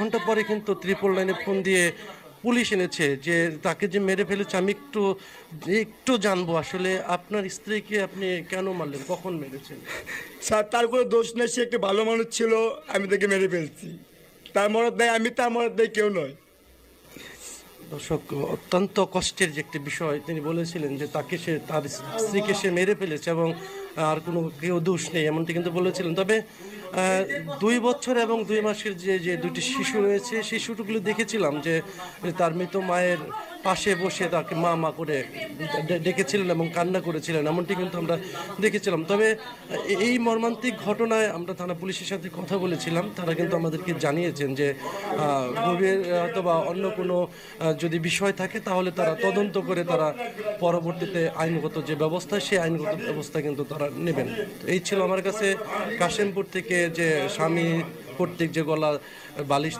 ঘণ্টা পরে কিন্তু ত্রিপল লাইনে ফোন দিয়ে পুলিশ এনেছে যে তাকে যে মেরে ফেলেছে, আমি একটু একটু জানব আসলে আপনার স্ত্রীকে আপনি কেন মারলেন? কখন মেরেছেন? স্যার, তার কোনো দোষ নেই, সে একটি ভালো মানুষ ছিল, আমি তাকে মেরে ফেলছি। তার মরদ দেয় আমি তার মরদ দেয় কেউ নয়। দর্শক, অত্যন্ত কষ্টের যে একটি বিষয় তিনি বলেছিলেন যে তাকে সে তার স্ত্রীকে সে মেরে ফেলেছে এবং আর কোনো কেউ দোষ নেই, এমনটি কিন্তু বলেছিলেন। তবে দুই বছর এবং দুই মাসের যে যে দুটি শিশু রয়েছে শিশুগুলো দেখেছিলাম যে তার মৃত মায়ের পাশে বসে তাকে মা মা করে ডেকেছিলেন এবং কান্না করেছিলেন, এমনটি কিন্তু আমরা দেখেছিলাম। তবে এই মর্মান্তিক ঘটনায় আমরা থানা পুলিশের সাথে কথা বলেছিলাম। তারা কিন্তু আমাদেরকে জানিয়েছেন যে গভীর অথবা অন্য কোনো যদি বিষয় থাকে তাহলে তারা তদন্ত করে তারা পরবর্তীতে আইনগত যে ব্যবস্থা, সেই আইনগত ব্যবস্থা কিন্তু তারা নেবেন। এই ছিল আমার কাছে কাশিমপুর থেকে যে স্বামী কর্তৃক যে গলা বালিশ